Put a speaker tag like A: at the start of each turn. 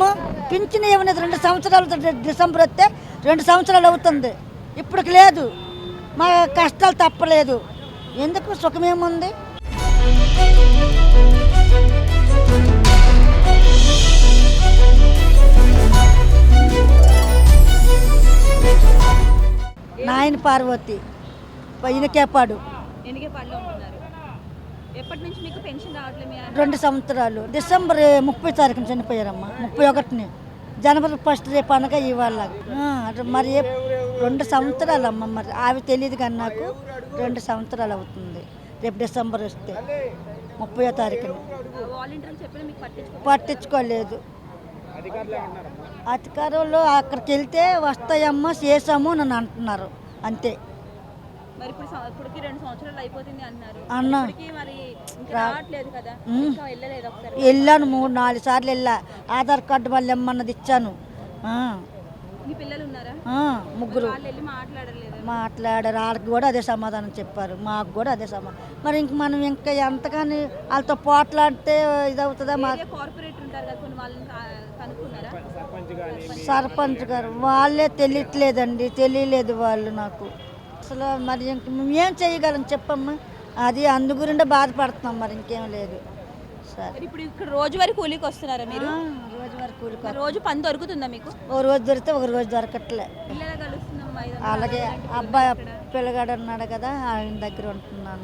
A: మేము పింఛన్ ఇవ్వలేదు రెండు సంవత్సరాలు డిసెంబర్ వస్తే రెండు సంవత్సరాలు అవుతుంది. ఇప్పటికి లేదు. మా కష్టాలు తప్పలేదు. ఎందుకు సుఖమేముంది నాయన పార్వతి ఈయనకేపాడు
B: ఎన్నికే పనిలో ఎప్పటి నుంచి మీకు పెన్షన్ రావట్లేదు మీ ఆయన?
A: రెండు సంవత్సరాలు. డిసెంబర్ ముప్పై తారీఖున చనిపోయారమ్మా. ముప్పై ఒకటిని. జనవరి ఫస్ట్ రేపు అనగా ఇవాళ. మరి రెండు సంవత్సరాలు అమ్మ మరి. అవి తెలియదు కానీ నాకు రెండు సంవత్సరాలు అవుతుంది. రేపు డిసెంబర్ వస్తే ముప్పై తారీఖున. పట్టించుకోలేదు. అధికారులు అక్కడికి వెళ్తే వస్తాయమ్మా చేసాము నన్ను అంటున్నారు. అంతే.
B: మరి ఇప్పుడు ఇప్పటికి రెండు సంవత్సరాలు అయిపోతుంది అన్నారు
A: అన్నా.
B: మరి ఇంకా రావట్లేదు కదా? ఇంకా వెళ్ళలేదు ఒకసారి?
A: వెళ్ళాను మూడు నాలుగు సార్లు వెళ్ళా. ఆధార్ కార్డు మళ్ళీ ఇమ్మన్నది ఇచ్చాను. ఆ,
B: మీ పిల్లలు ఉన్నారా?
A: ఆ, ముగ్గురు. మాట్లాడారు. వాళ్ళకి కూడా అదే సమాధానం చెప్పారు. మాకు కూడా అదే సమాధానం. మరి ఇంక మనం ఇంకా ఎంతగాని వాళ్ళతో పోట్లాడితే ఇదవుతుందా? మా సర్పంచ్ గారు వాళ్ళే తెలియట్లేదండి. తెలియలేదు వాళ్ళు నాకు. అసలు మరి ఇంక మేము ఏం చేయగలం చెప్పమ్మా? అది అందు గురిండే బాధపడుతున్నాం మరి ఇంకేం లేదు. సరే.
B: మరి ఇప్పుడు ఇక్కడ రోజువారీ కూలీకి వస్తున్నారా మీరు?
A: ఆ, రోజు వరకు కూలికి
B: మరి రోజు పని దొరుకుతుందా మీకు?
A: ఒక రోజు దొరికితే ఒక రోజు దొరకట్లే.
B: పిల్లలు కలుస్తున్నాం ఐదు
A: అలాగే అబ్బాయి పిల్లగాడు ఉన్నాడు కదా ఆయన దగ్గర ఉంటున్నాం